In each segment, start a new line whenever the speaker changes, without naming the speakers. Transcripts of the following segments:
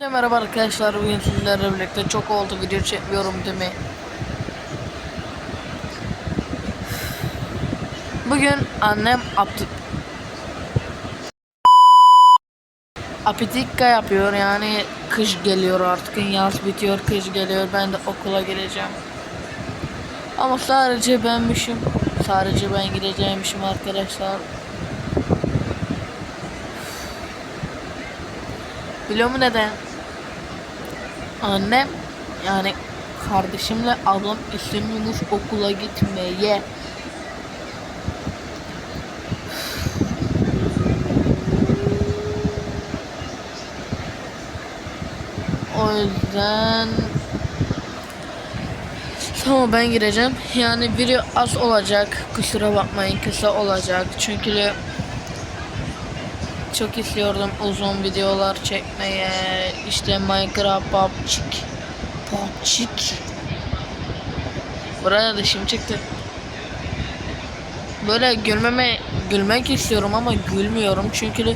Merhaba arkadaşlar bugün sizlerle birlikte çok oldu video çekmiyorum değil mi? Bugün annem apti apitikka yapıyor yani kış geliyor artık yaz bitiyor kış geliyor ben de okula geleceğim. Ama sadece benmişim sadece ben gideceğimmişim arkadaşlar. Biliyor musun neden? Annem yani kardeşimle ablam istemiyormuş okula gitmeye. O yüzden Tamam ben gireceğim. Yani biri az olacak. Kusura bakmayın kısa olacak. Çünkü çok istiyordum uzun videolar çekmeye. İşte Minecraft, PUBG, PUBG. Buraya dışım çıktı. Böyle gülmeme gülmek istiyorum ama gülmüyorum çünkü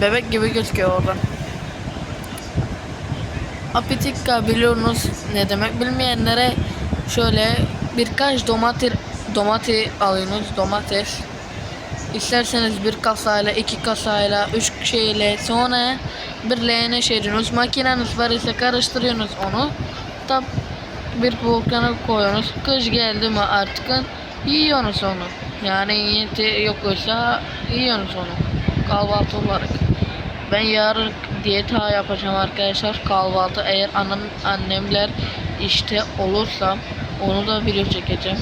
bebek gibi gözüküyor orada. Apitikka biliyorsunuz ne demek bilmeyenlere şöyle birkaç domates domates alıyorsunuz domates İsterseniz bir kasayla, iki kasayla, üç şeyle sonra bir leğene şeriyorsunuz. Makineniz var ise karıştırıyorsunuz onu. Tab bir volkana koyuyorsunuz. Kış geldi mi artık yiyorsunuz onu. Yani yiyinti yoksa yiyorsunuz onu. Kahvaltı olarak. Ben yarın diyet yapacağım arkadaşlar. Kahvaltı eğer annem, annemler işte olursa onu da video çekeceğim.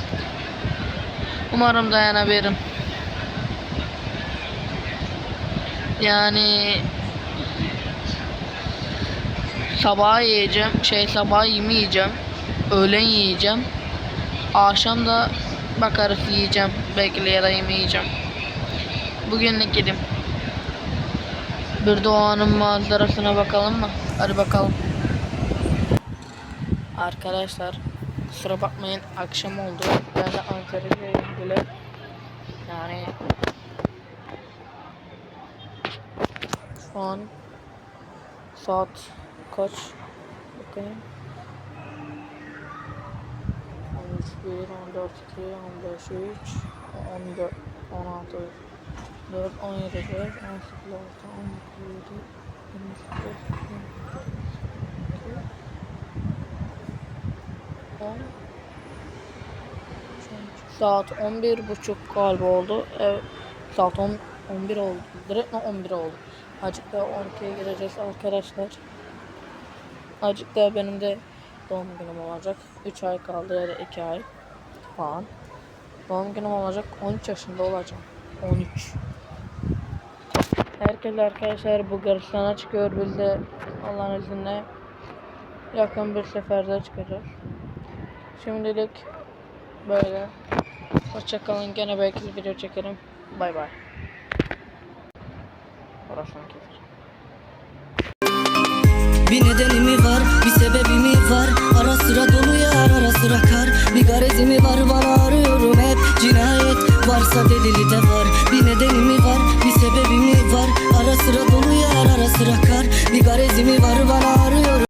Umarım dayanabilirim. Yani sabah yiyeceğim, şey sabah yemeyeceğim, öğlen yiyeceğim, akşam da bakarız yiyeceğim, belki ya da yemeyeceğim. Bugünlük yedim. Bir doğanın manzarasına bakalım mı? Hadi bakalım. Arkadaşlar kusura bakmayın akşam oldu. Ben de Şu an saat kaç? Bakayım. 13, 1, 14, 2, 15, 3, 14, 16, 4, 17, 5, 18, 16, 19, 17, 28, 10 Saat 11 buçuk galiba oldu. Evet, saat 10 11 oldu. Direkt mi 11 oldu. Azıcık daha 12'ye gireceğiz arkadaşlar. Azıcık daha benim de doğum günüm olacak. 3 ay kaldı ya da 2 ay falan. Doğum günüm olacak. 13 yaşında olacağım. 13. Herkes arkadaşlar bu Bulgaristan'a çıkıyor. Biz de Allah'ın izniyle yakın bir seferde çıkacağız. Şimdilik böyle. Hoşçakalın. Gene belki bir video çekerim. Bay bay. Orasını keser.
Bir nedeni mi var, bir sebebi mi var? Ara sıra dolu yar, ara sıra kar. Bir garezi mi var, bana arıyorum hep. Cinayet varsa delili de